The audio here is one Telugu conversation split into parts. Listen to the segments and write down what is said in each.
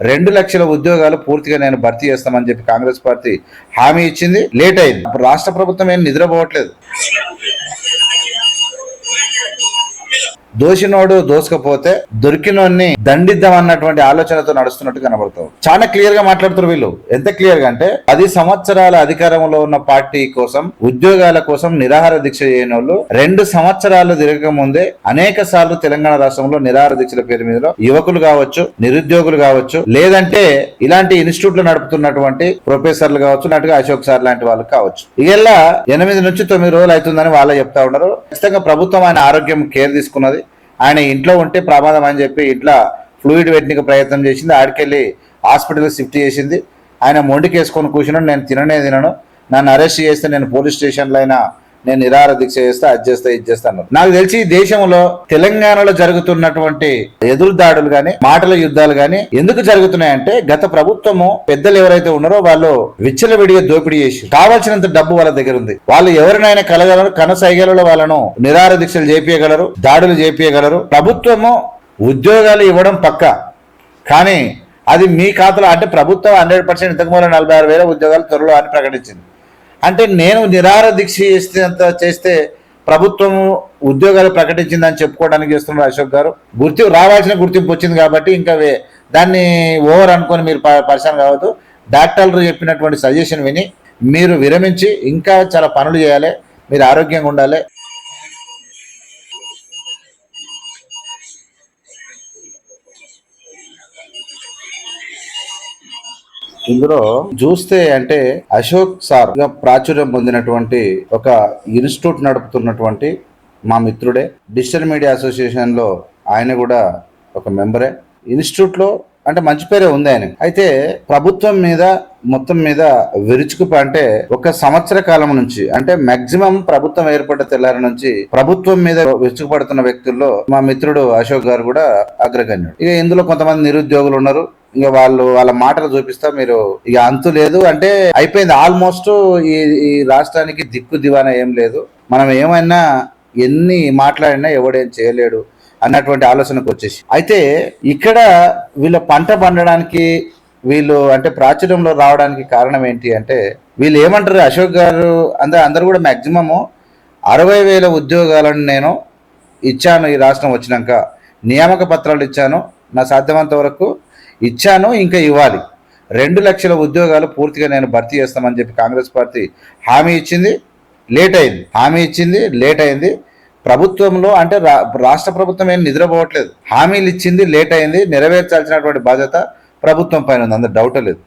రెండు లక్షల ఉద్యోగాలు పూర్తిగా నేను భర్తీ చేస్తామని చెప్పి కాంగ్రెస్ పార్టీ హామీ ఇచ్చింది. లేట్ అయింది. రాష్ట్ర ప్రభుత్వం ఏం నిద్రపోవట్లేదు. దోషినోడు దోసుకపోతే దొరికినోడిని దండిద్దాం అన్నటువంటి ఆలోచనతో నడుస్తున్నట్టు కనబడతావు. చాలా క్లియర్గా మాట్లాడుతారు వీళ్ళు. ఎంత క్లియర్గా అంటే పది సంవత్సరాల అధికారంలో ఉన్న పార్టీ కోసం ఉద్యోగాల కోసం నిరాహార దీక్ష చేయని వాళ్ళు రెండు సంవత్సరాలు తిరగక ముందే అనేక సార్లు తెలంగాణ రాష్ట్రంలో నిరాహార దీక్షల పేరు మీద యువకులు కావచ్చు నిరుద్యోగులు కావచ్చు లేదంటే ఇలాంటి ఇన్స్టిట్యూట్లు నడుపుతున్నటువంటి ప్రొఫెసర్లు కావచ్చు నటుగా అశోక్ సార్ లాంటి వాళ్ళు కావచ్చు. ఇలా ఎనిమిది నుంచి తొమ్మిది రోజులు అవుతుందని వాళ్ళు చెప్తా ఉన్నారు. ఖచ్చితంగా ప్రభుత్వం ఆయన ఆరోగ్యం కేర్ తీసుకున్నది. ఆయన ఇంట్లో ఉంటే ప్రమాదం అని చెప్పి ఇంట్లో ఫ్లూయిడ్ పెట్టినకి ప్రయత్నం చేసింది. ఆడికెళ్ళి హాస్పిటల్ షిఫ్ట్ చేసింది. ఆయన మొండికేసుకొని కూర్చున్నాడు. నేను తిననే తినను. నన్ను అరెస్ట్ చేస్తే నేను పోలీస్ స్టేషన్లో అయినా నేను నిరార దీక్ష చేస్తా అది చేస్తా ఇది చేస్తాను నాకు తెలిసి దేశంలో తెలంగాణలో జరుగుతున్నటువంటి ఎదురు దాడులు గాని మాటల యుద్ధాలు గాని ఎందుకు జరుగుతున్నాయంటే గత ప్రభుత్వము పెద్దలు ఎవరైతే ఉన్నారో వాళ్ళు విచ్చలవిడిగా దోపిడీ చేసి కావాల్సినంత డబ్బు వాళ్ళ దగ్గర ఉంది. వాళ్ళు ఎవరినైనా కలగలరు కనసైగలలో వాళ్ళను నిరార దీక్షలు చేపియగలరు దాడులు చేపియగలరు. ప్రభుత్వము ఉద్యోగాలు ఇవ్వడం పక్క. కానీ అది మీ ఖాతాలో అంటే ప్రభుత్వం హండ్రెడ్ పర్సెంట్ ఇంతకుముందు నలభై ఆరు వేల ఉద్యోగాలు త్వరలో అని ప్రకటించింది. అంటే నేను నిరార దీక్ష చేసేంత చేస్తే ప్రభుత్వం ఉద్యోగాలు ప్రకటించిందని చెప్పుకోవడానికి చేస్తున్నారు అశోక్ గారు. గుర్తింపు రావాల్సిన గుర్తింపు వచ్చింది కాబట్టి ఇంకా దాన్ని ఓవర్ అనుకొని మీరు పరిశాన్ కావద్దు. డాక్టర్లు చెప్పినటువంటి సజెషన్ విని మీరు విరమించి ఇంకా చాలా పనులు చేయాలి. మీరు ఆరోగ్యంగా ఉండాలి. ఇందులో చూస్తే అంటే అశోక్ సార్ ప్రాచుర్యం పొందినటువంటి ఒక ఇన్స్టిట్యూట్ నడుపుతున్నటువంటి మా మిత్రుడే. డిజిటల్ మీడియా అసోసియేషన్లో ఆయన కూడా ఒక మెంబరే. ఇన్స్టిట్యూట్లో అంటే మంచి పేరే ఉంది ఆయన అయితే ప్రభుత్వం మీద మొత్తం మీద విరుచుకుప అంటే ఒక సంవత్సర కాలం నుంచి అంటే మాక్సిమం ప్రభుత్వం ఏర్పడ్డ తెల్లారి నుంచి ప్రభుత్వం మీద విరుచుకుపడుతున్న వ్యక్తుల్లో మా మిత్రుడు అశోక్ గారు కూడా అగ్రగణ్యుడు. ఇక ఇందులో కొంతమంది నిరుద్యోగులు ఉన్నారు. ఇంకా వాళ్ళు వాళ్ళ మాటలు చూపిస్తా మీరు ఇక అంతు లేదు. అంటే అయిపోయింది ఆల్మోస్ట్ ఈ ఈ రాష్ట్రానికి దిక్కు దివాన ఏం లేదు. మనం ఏమైనా ఎన్ని మాట్లాడినా ఎవడేం చేయలేడు అన్నటువంటి ఆలోచనకు వచ్చేసి. అయితే ఇక్కడ వీళ్ళ పంట పండడానికి వీళ్ళు అంటే ప్రాచుర్యంలో రావడానికి కారణం ఏంటి అంటే వీళ్ళు ఏమంటారు? అశోక్ గారు అందరు అందరు కూడా మ్యాక్సిమము అరవై వేల ఉద్యోగాలను నేను ఇచ్చాను ఈ రాష్ట్రం వచ్చినాక. నియామక పత్రాలు ఇచ్చాను. నా సాధ్యమంత వరకు ఇచ్చాను ఇంకా ఇవ్వాలి. రెండు లక్షల ఉద్యోగాలు పూర్తిగా నేను భర్తీ చేస్తామని చెప్పి కాంగ్రెస్ పార్టీ హామీ ఇచ్చింది లేట్ అయింది. హామీ ఇచ్చింది లేట్ అయింది. ప్రభుత్వంలో అంటే రా రాష్ట్ర ప్రభుత్వం ఏం నిద్రపోవట్లేదు. హామీలు ఇచ్చింది లేట్ అయింది నెరవేర్చాల్సినటువంటి బాధ్యత ప్రభుత్వం పైన ఉంది. అందరు డౌట్ లేదు.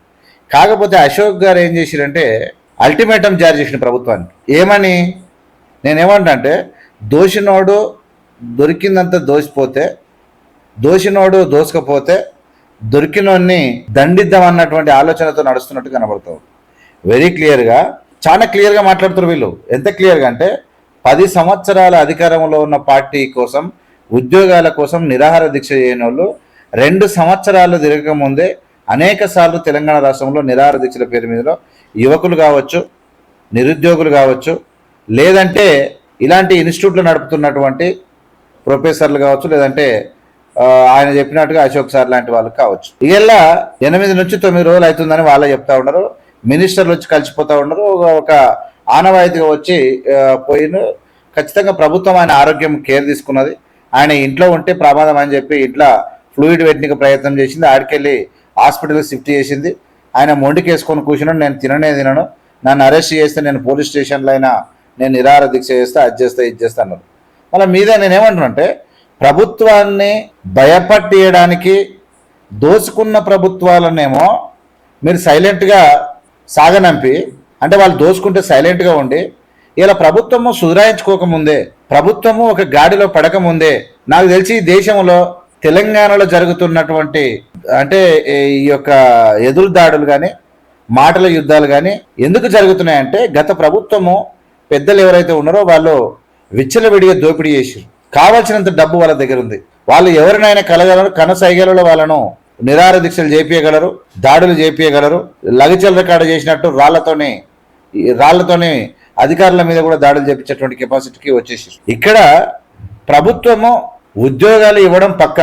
కాకపోతే అశోక్ గారు ఏం చేసిరంటే అల్టిమేటం జారీ చేసిన ప్రభుత్వానికి. ఏమని? నేనేమంటే దోషినోడు దొరికిందంత దోసిపోతే దోషినోడు దోసుకపోతే దొరికినోన్ని దండిద్దాం అన్నటువంటి ఆలోచనతో నడుస్తున్నట్టు కనబడతావు. వెరీ క్లియర్గా చాలా క్లియర్గా మాట్లాడుతారు వీళ్ళు. ఎంత క్లియర్గా అంటే పది సంవత్సరాల అధికారంలో ఉన్న పార్టీ కోసం ఉద్యోగాల కోసం నిరాహార దీక్ష చేయని వాళ్ళు రెండు సంవత్సరాలు తిరగక ముందే అనేక సార్లు తెలంగాణ రాష్ట్రంలో నిరాహార దీక్షల పేరు మీదలో యువకులు కావచ్చు నిరుద్యోగులు కావచ్చు లేదంటే ఇలాంటి ఇన్స్టిట్యూట్లు నడుపుతున్నటువంటి ప్రొఫెసర్లు కావచ్చు లేదంటే ఆయన చెప్పినట్టుగా అశోక్ సార్ లాంటి వాళ్ళు కావచ్చు. ఇలా ఎనిమిది నుంచి తొమ్మిది రోజులు అవుతుందని వాళ్ళే చెప్తా ఉన్నారు. మినిస్టర్లు వచ్చి కలిసిపోతా ఉన్నారు. ఒక- ఆనవాయితీగా వచ్చి పోయిన ఖచ్చితంగా ప్రభుత్వం ఆయన ఆరోగ్యం కేర్ తీసుకున్నది. ఆయన ఇంట్లో ఉంటే ప్రమాదం అని చెప్పి ఇంట్లో ఫ్లూయిడ్ పెట్టినకి ప్రయత్నం చేసింది. ఆడికెళ్ళి హాస్పిటల్ షిఫ్ట్ చేసింది. ఆయన మొండికేసుకొని కూర్చున్నాడు. నేను తిననే తినను. నన్ను అరెస్ట్ చేస్తే నేను పోలీస్ స్టేషన్లో అయినా నేను నిరాహార దీక్ష చేస్తే అది చేస్తా ఇది చేస్తా మళ్ళీ మీద నేను ఏమంటున్నానంటే ప్రభుత్వాన్ని భయపట్టేయడానికి దోచుకున్న ప్రభుత్వాలనేమో మీరు సైలెంట్గా సాగనంపి అంటే వాళ్ళు దోచుకుంటే సైలెంట్గా ఉండి ఇలా ప్రభుత్వము సుధరాయించుకోకముందే ప్రభుత్వము ఒక గాడిలో పడకముందే నాకు తెలిసి ఈ దేశంలో తెలంగాణలో జరుగుతున్నటువంటి అంటే ఈ యొక్క ఎదురు దాడులు కానీ మాటల యుద్ధాలు కానీ ఎందుకు జరుగుతున్నాయంటే గత ప్రభుత్వము పెద్దలు ఎవరైతే ఉన్నారో వాళ్ళు విచ్చలవిడిగా దోపిడీ చేసారు కావలసినంత డబ్బు వాళ్ళ దగ్గర ఉంది. వాళ్ళు ఎవరినైనా కలగలరు కనసైగలలో వాళ్ళను నిరార దీక్షలు చేపియగలరు దాడులు చేపియగలరు లగచల రికార్డు చేసినట్టు రాళ్ళతోనే ఈ అధికారుల మీద కూడా దాడులు చేపించేటువంటి కెపాసిటీకి వచ్చేసి ఇక్కడ ప్రభుత్వము ఉద్యోగాలు ఇవ్వడం పక్క.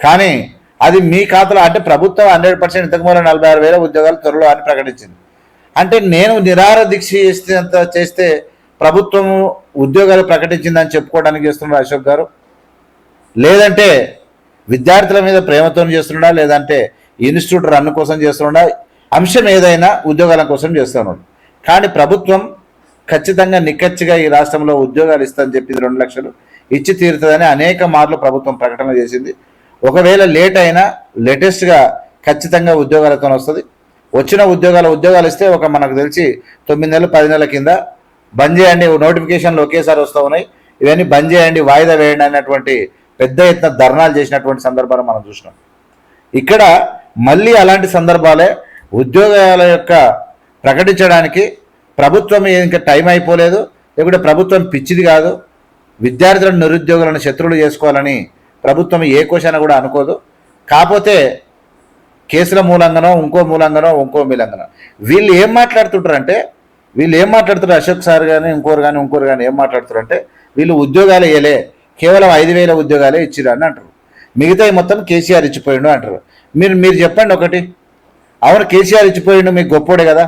కానీ అది మీ ఖాతాలో అంటే ప్రభుత్వం హండ్రెడ్ పర్సెంట్ ఇంతకు మూల నలభై ఆరు వేల ఉద్యోగాలు త్వరలో అని ప్రకటించింది. అంటే నేను నిరార దీక్ష చేస్తే చేస్తే ప్రభుత్వం ఉద్యోగాలు ప్రకటించిందని చెప్పుకోవడానికి చేస్తున్నాడు అశోక్ గారు. లేదంటే విద్యార్థుల మీద ప్రేమతో చేస్తున్నాడా? లేదంటే ఇన్స్టిట్యూట్ రన్ కోసం చేస్తున్నాడా? అంశం ఏదైనా ఉద్యోగాల కోసం చేస్తున్నాడు. కానీ ప్రభుత్వం ఖచ్చితంగా నిక్కచ్చిగా ఈ రాష్ట్రంలో ఉద్యోగాలు ఇస్తుందని చెప్పింది రెండు లక్షలు. ఇచ్చి తీరుతుందని అనేక మార్లు ప్రభుత్వం ప్రకటన చేసింది. ఒకవేళ లేట్ అయినా లేటెస్ట్గా ఖచ్చితంగా ఉద్యోగాలతో వస్తుంది. వచ్చిన ఉద్యోగాల ఉద్యోగాలు ఇస్తే ఒక మనకు తెలిసి తొమ్మిది నెలలు పది నెలల కింద బంద్ చేయండి నోటిఫికేషన్లు ఒకేసారి వస్తూ ఉన్నాయి. ఇవన్నీ బంద్ చేయండి వాయిదా వేయండి అన్నటువంటి పెద్ద ఎత్తున ధర్నాలు చేసినటువంటి సందర్భాలు మనం చూసినాం. ఇక్కడ మళ్ళీ అలాంటి సందర్భాలే ఉద్యోగాల యొక్క ప్రకటించడానికి ప్రభుత్వం ఇంకా టైం అయిపోలేదు. లేకుంటే ప్రభుత్వం పిచ్చిది కాదు. విద్యార్థులను నిరుద్యోగులను శత్రువులు చేసుకోవాలని ప్రభుత్వం ఏ కోశాన కూడా అనుకోదు. కాకపోతే కేసుల మూలంగానో ఇంకో మూలంగానో ఇంకో మూలంగానో. వీళ్ళు ఏం మాట్లాడుతుంటారంటే వీళ్ళు ఏం మాట్లాడుతారు అశోక్ సార్ కానీ ఇంకోరు కానీ ఇంకోరు కానీ ఏం మాట్లాడుతారు అంటే వీళ్ళు ఉద్యోగాలు ఇవ్వలే కేవలం ఐదు వేల ఉద్యోగాలే ఇచ్చిరు అని అంటారు. మిగతా మొత్తం కేసీఆర్ ఇచ్చిపోయిండు అంటారు. మీరు మీరు చెప్పండి ఒకటి. అవును కేసీఆర్ ఇచ్చిపోయిండు మీకు గొప్పోడే కదా.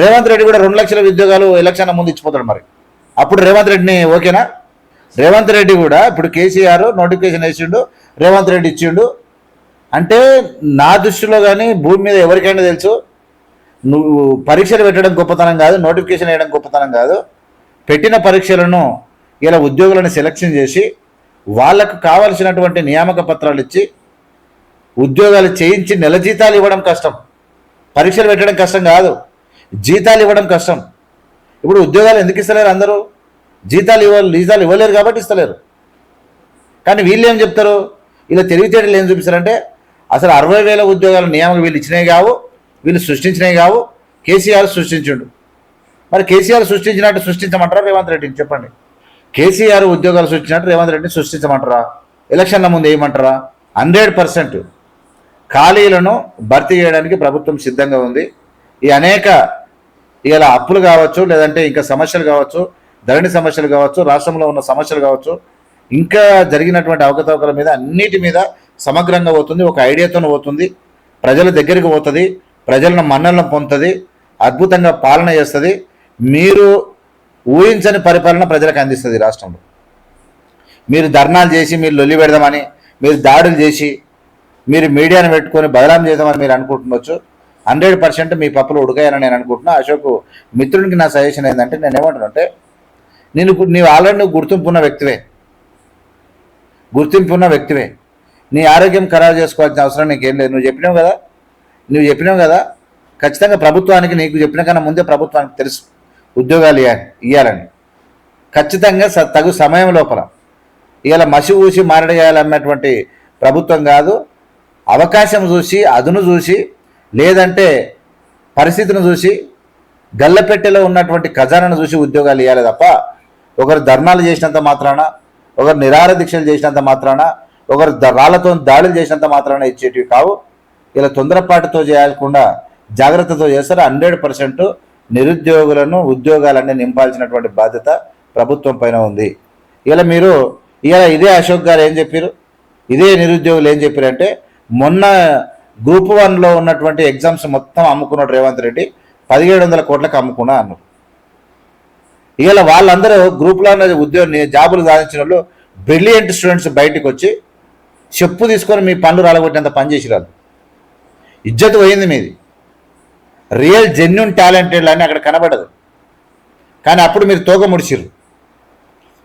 రేవంత్ రెడ్డి కూడా రెండు లక్షల ఉద్యోగాలు ఎలక్షన్ ముందు ఇచ్చిపోతాడు మరి. అప్పుడు రేవంత్ రెడ్డిని ఓకేనా? రేవంత్ రెడ్డి కూడా ఇప్పుడు కేసీఆర్ నోటిఫికేషన్ వేసిండు రేవంత్ రెడ్డి ఇచ్చిండు. అంటే నా దృష్టిలో కానీ భూమి మీద ఎవరికైనా తెలుసు నువ్వు పరీక్షలు పెట్టడం గొప్పతనం కాదు నోటిఫికేషన్ వేయడం గొప్పతనం కాదు. పెట్టిన పరీక్షలను ఇలా ఉద్యోగులను సెలక్షన్ చేసి వాళ్ళకు కావలసినటువంటి నియామక పత్రాలు ఇచ్చి ఉద్యోగాలు చేయించి నెల జీతాలు ఇవ్వడం కష్టం. పరీక్షలు పెట్టడం కష్టం కాదు. జీతాలు ఇవ్వడం కష్టం. ఇప్పుడు ఉద్యోగాలు ఎందుకు ఇస్తలేరు అందరూ? జీతాలు ఇవ్వాలి జీతాలు ఇవ్వలేరు కాబట్టి ఇస్తలేరు. కానీ వీళ్ళు ఏం చెప్తారు? ఇలా తెలివితేటలు ఏం చూపిస్తారంటే అసలు అరవై వేల ఉద్యోగాల నియామకం వీళ్ళు ఇచ్చినవి కావు. వీళ్ళు సృష్టించినవి కావు. కేసీఆర్ సృష్టించుండు. మరి కేసీఆర్ సృష్టించినట్టు సృష్టించమంటారా రేవంత్ రెడ్డిని? చెప్పండి. కేసీఆర్ ఉద్యోగాలు సృష్టించినట్టు రేవంత్ రెడ్డిని సృష్టించమంటారా? ఎలక్షన్ల ముందు వేయమంటారా హండ్రెడ్ పర్సెంట్ ఖాళీలను భర్తీ చేయడానికి ప్రభుత్వం సిద్ధంగా ఉంది. ఈ అనేక ఇలా అప్పులు కావచ్చు లేదంటే ఇంకా సమస్యలు కావచ్చు ధరణి సమస్యలు కావచ్చు రాష్ట్రంలో ఉన్న సమస్యలు కావచ్చు ఇంకా జరిగినటువంటి అవకతవకల మీద అన్నిటి మీద సమగ్రంగా పోతుంది. ఒక ఐడియాతో పోతుంది. ప్రజల దగ్గరికి పోతుంది. ప్రజలను మన్నలను పొందుతుంది అద్భుతంగా పాలన చేస్తుంది మీరు ఊహించని పరిపాలన ప్రజలకు అందిస్తుంది ఈ రాష్ట్రంలో. మీరు ధర్నాలు చేసి మీరు లొల్లి పెడదామని మీరు దాడులు చేసి మీరు మీడియాను పెట్టుకొని బదనాం చేద్దామని మీరు అనుకుంటుండొచ్చు హండ్రెడ్ పర్సెంట్ మీ పప్పులు ఉడకాయని నేను అనుకుంటున్నా. అశోక్ మిత్రునికి నా సజెషన్ ఏంటంటే నేను ఏమంటానంటే నేను నీవు ఆల్రెడీ నువ్వు గుర్తింపు ఉన్న వ్యక్తివే. గుర్తింపు ఉన్న వ్యక్తివే. నీ ఆరోగ్యం ఖరాబు చేసుకోవాల్సిన అవసరం నీకేం లేదు. నువ్వు చెప్పినావు కదా నువ్వు చెప్పినావు కదా ఖచ్చితంగా ప్రభుత్వానికి నీకు చెప్పిన కన్నా ముందే ప్రభుత్వానికి తెలుసు. ఉద్యోగాలు ఇవ్వాలి ఇవ్వాలని ఖచ్చితంగా స- తగు సమయం లోపల. ఇవాళ మసి ఊసి మారడేయాలన్నటువంటి ప్రభుత్వం కాదు అవకాశం చూసి అదును చూసి లేదంటే పరిస్థితిని చూసి గల్లపెట్టెలో ఉన్నటువంటి ఖజానాను చూసి ఉద్యోగాలు ఇవ్వాలి తప్ప ఒకరు ధర్నాలు చేసినంత మాత్రాన ఒకరు నిరాహార దీక్షలు చేసినంత మాత్రాన ఒకరు రాళ్ళతో దాడులు చేసినంత మాత్రాన ఇచ్చేటివి కావు. ఇలా తొందరపాటుతో చేయకుండా జాగ్రత్తతో చేస్తారు హండ్రెడ్ పర్సెంట్ నిరుద్యోగులను ఉద్యోగాలన్నీ నింపాల్సినటువంటి బాధ్యత ప్రభుత్వం పైన ఉంది. ఇలా మీరు ఇలా ఇదే అశోక్ గారు ఏం చెప్పారు? ఇదే నిరుద్యోగులు ఏం చెప్పారంటే మొన్న గ్రూప్ వన్లో ఉన్నటువంటి ఎగ్జామ్స్ మొత్తం అమ్ముకున్నాడు రేవంత్ రెడ్డి పదిహేడు వందల కోట్లకు అమ్ముకున్నా అన్నారు. ఇలా వాళ్ళందరూ గ్రూప్లో ఉన్న ఉద్యోగ జాబులు సాధించిన వాళ్ళు బ్రిలియంట్ స్టూడెంట్స్ బయటకు వచ్చి చెప్పు తీసుకొని మీ పనులు రాలగొట్టినంత పని చేసిరారు ఇజ్జత్ పోయింది మీది. రియల్ జెన్యున్ టాలెంటెడ్ అని అక్కడ కనబడదు. కానీ అప్పుడు మీరు తోక ముడిచిర్రు.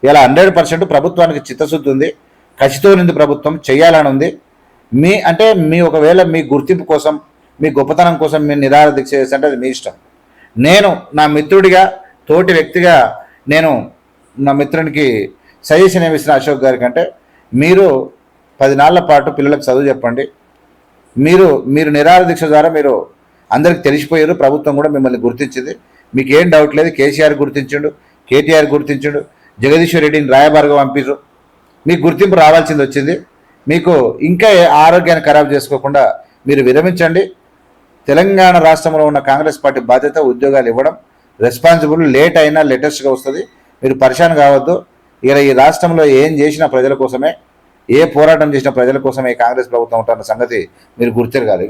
ఇలా హండ్రెడ్ పర్సెంట్ ప్రభుత్వానికి చిత్తశుద్ధి ఉంది. కసితో ఉంది ప్రభుత్వం చేయాలని ఉంది. మీ అంటే మీ ఒకవేళ మీ గుర్తింపు కోసం మీ గొప్పతనం కోసం మీరు నిరాహార దీక్ష చేస్తే అది మీ ఇష్టం. నేను నా మిత్రుడిగా తోటి వ్యక్తిగా నేను నా మిత్రునికి సజెషన్ ఏమి అశోక్ గారి కంటే మీరు పది నాళ్ళ పాటు పిల్లలకు చదువు చెప్పండి. మీరు మీరు నిరాహార దీక్ష ద్వారా మీరు అందరికి తెలిసిపోయారు ప్రభుత్వం కూడా మిమ్మల్ని గుర్తించింది. మీకు ఏం డౌట్ లేదు కేసీఆర్ గుర్తించండు కేటీఆర్ గుర్తించండు జగదీశ్వర్ రెడ్డిని రాయబారిగా పంపించు మీకు గుర్తింపు రావాల్సింది వచ్చింది. మీకు ఇంకా ఆరోగ్యాన్ని ఖరాబ్ చేసుకోకుండా మీరు విరమించండి. తెలంగాణ రాష్ట్రంలో ఉన్న కాంగ్రెస్ పార్టీ బాధ్యత ఉద్యోగాలు ఇవ్వడం రెస్పాన్సిబుల్ లేట్ అయినా లేటెస్ట్గా వస్తుంది. మీరు పరిశాన్ కావద్దు. ఇలా ఈ రాష్ట్రంలో ఏం చేసినా ప్రజల కోసమే. ఏ పోరాటం చేసిన ప్రజల కోసం ఈ కాంగ్రెస్ ప్రభుత్వం ఉంటున్న సంగతి మీరు గుర్తురు కాదు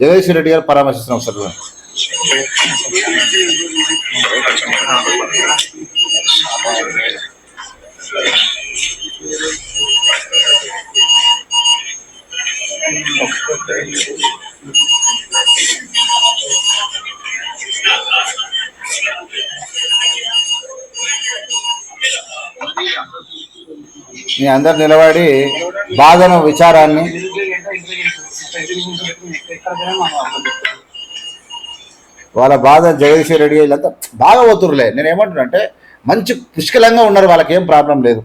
జగదీశ్వర్ రెడ్డి గారు పరామర్శిస్తున్నాం సార్. మీ అందరు నిలబడి బాధను విచారాన్ని వాళ్ళ బాధ జగదీశ్వర్ రెడ్డి వీళ్ళంతా బాగా పోతురులే నేను ఏమంటున్నా అంటే మంచి పుష్కలంగా ఉన్నారు వాళ్ళకి ఏం ప్రాబ్లం లేదు.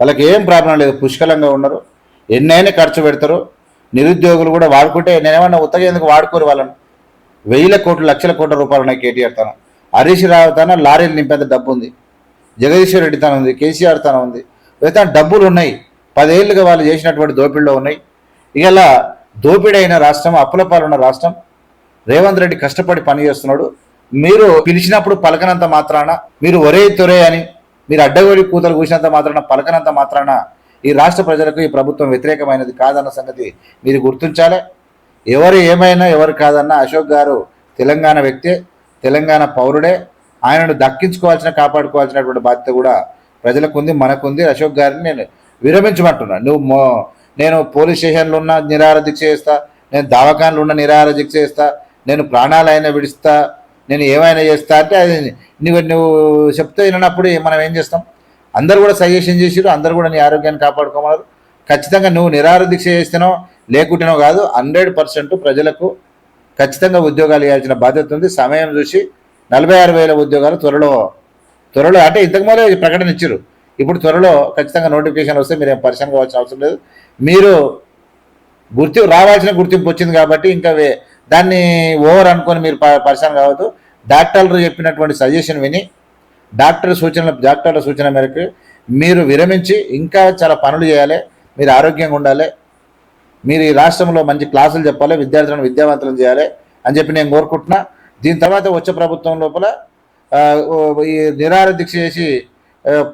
వాళ్ళకి ఏం ప్రాబ్లం లేదు పుష్కలంగా ఉన్నారు. ఎన్నైనా ఖర్చు పెడతారు. నిరుద్యోగులు కూడా వాడుకుంటే నేనేమన్నా ఉత్తగా ఎందుకు వాడుకోరు వాళ్ళని? వెయ్యి కోట్లు లక్షల కోట్ల రూపాయలు ఉన్నాయి కేటీఆర్ తన. హరీష్ రావు తన లారీలు నింపేంత డబ్బు ఉంది జగదీశ్వర్ రెడ్డి తన ఉంది కేసీఆర్ తన ఉంది. మిగతా డబ్బులు ఉన్నాయి. పదేళ్ళుగా వాళ్ళు చేసినటువంటి దోపిడిలో ఉన్నాయి. ఇలా దోపిడీ అయిన రాష్ట్రం అప్పుల పాలున్న రాష్ట్రం రేవంత్ రెడ్డి కష్టపడి పని చేస్తున్నాడు. మీరు పిలిచినప్పుడు పలకనంత మాత్రాన మీరు ఒరే తొరే అని మీరు అడ్డగోడి కూతలు కూసినంత మాత్రాన పలకనంత మాత్రాన ఈ రాష్ట్ర ప్రజలకు ఈ ప్రభుత్వం వ్యతిరేకమైనది కాదన్న సంగతి మీరు గుర్తించాలి. ఎవరు ఏమైనా ఎవరు కాదన్న అశోక్ గారు తెలంగాణ వ్యక్తే తెలంగాణ పౌరుడే. ఆయనను దక్కించుకోవాల్సిన కాపాడుకోవాల్సినటువంటి బాధ్యత కూడా ప్రజలకు ఉంది మనకుంది. అశోక్ గారిని నేను విరమించమంటున్నాను నువ్వు మో నేను పోలీస్ స్టేషన్లో ఉన్న నిరాహార దీక్ష చేస్తా. నేను దవాఖానలో ఉన్న నిరాహార దీక్ష చేస్తా. నేను ప్రాణాలైనా విడిస్తా. నేను ఏమైనా చేస్తా అంటే అది నువ్వు నువ్వు చెప్తే వినప్పుడు మనం ఏం చేస్తాం? అందరు కూడా సజెషన్ చేసిరు అందరు కూడా నీ ఆరోగ్యాన్ని కాపాడుకోమన్నారు. ఖచ్చితంగా నువ్వు నిరాహార దీక్ష చేస్తేనో లేకుంటేనో కాదు హండ్రెడ్ పర్సెంట్ ప్రజలకు ఖచ్చితంగా ఉద్యోగాలు ఇవ్వాల్సిన బాధ్యత ఉంది. సమయం చూసి నలభై ఆరు వేల ఉద్యోగాలు త్వరలో త్వరలో అంటే ఇంతకు ముందే ప్రకటన ఇచ్చారు. ఇప్పుడు త్వరలో ఖచ్చితంగా నోటిఫికేషన్ వస్తే మీరు ఏం పరిశ్రమ కావాల్సిన అవసరం లేదు. మీరు గుర్తింపు రావాల్సిన గుర్తింపు వచ్చింది కాబట్టి ఇంకా దాన్ని ఓవర్ అనుకొని మీరు ప- పరిశ్రమ కావద్దు డాక్టర్లు చెప్పినటువంటి సజెషన్ విని డాక్టర్ సూచనల డాక్టర్ల సూచన మేరకు మీరు విరమించి ఇంకా చాలా పనులు చేయాలి. మీరు ఆరోగ్యంగా ఉండాలి. మీరు ఈ రాష్ట్రంలో మంచి క్లాసులు చెప్పాలి. విద్యార్థులను విద్యావంతులను చేయాలి అని చెప్పి నేను కోరుకుంటున్నా. దీని తర్వాత వచ్చే ప్రభుత్వం లోపల ఈ నిరార దీక్ష చేసి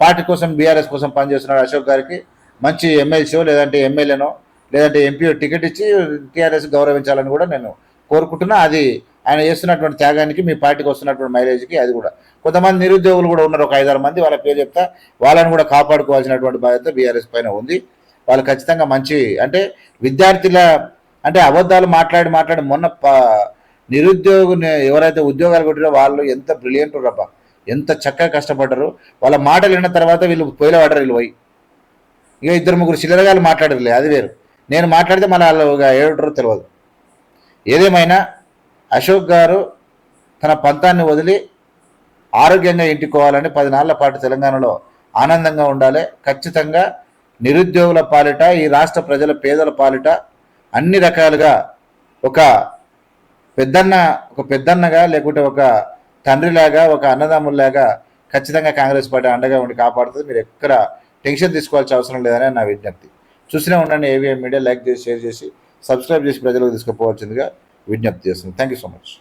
పార్టీ కోసం బీఆర్ఎస్ కోసం పనిచేస్తున్నాడు అశోక్ గారికి. మంచి ఎమ్మెల్సీ లేదంటే ఎమ్మెల్యేనో లేదంటే ఎంపీ టికెట్ ఇచ్చి టీఆర్ఎస్ గౌరవించాలని కూడా నేను కోరుకుంటున్నా. అది ఆయన చేస్తున్నటువంటి త్యాగానికి మీ పార్టీకి వస్తున్నటువంటి మైలేజ్కి అది కూడా. కొంతమంది నిరుద్యోగులు కూడా ఉన్నారు ఒక ఐదారు మంది. వాళ్ళ పేరు చెప్తా వాళ్ళని కూడా కాపాడుకోవాల్సినటువంటి బాధ్యత బీఆర్ఎస్ పైన ఉంది. వాళ్ళు ఖచ్చితంగా మంచి అంటే విద్యార్థుల అంటే అబద్ధాలు మాట్లాడి మాట్లాడి మొన్న నిరుద్యోగుని ఎవరైతే ఉద్యోగాలు కొట్టారో వాళ్ళు ఎంత బ్రిలియంట్ రబ్బ. ఎంత చక్కగా కష్టపడ్డారు. వాళ్ళ మాటలు విన్న తర్వాత వీళ్ళు పొయ్యిలో పడ్డారు వీళ్ళు పోయి. ఇక ఇద్దరు ముగ్గురు చిల్లరగాలు మాట్లాడలే అది వేరు. నేను మాట్లాడితే మళ్ళీ వాళ్ళు ఏడుంటారో తెలియదు ఏదేమైనా అశోక్ గారు తన పంతాన్ని వదిలి ఆరోగ్యంగా ఇంటికోవాలని పది నాళ్ళ పాటు తెలంగాణలో ఆనందంగా ఉండాలి. ఖచ్చితంగా నిరుద్యోగుల పాలిట ఈ రాష్ట్ర ప్రజల పేదల పాలిట అన్ని రకాలుగా ఒక పెద్దన్న ఒక పెద్దన్నగా లేకుంటే ఒక తండ్రిలాగా ఒక అన్నదమ్ముల్లాగా ఖచ్చితంగా కాంగ్రెస్ పార్టీ అండగా ఉండి కాపాడుతుంది. మీరు ఎక్కడ టెన్షన్ తీసుకోవాల్సిన అవసరం లేదని నా విజ్ఞప్తి. చూసినా ఉండండి ఏవిఎం మీడియా లైక్ చేసి షేర్ చేసి సబ్స్క్రైబ్ చేసి ప్రజలకు తీసుకుపోవాల్సిందిగా విజ్ఞప్తి చేస్తుంది థ్యాంక్ యూ సో మచ్.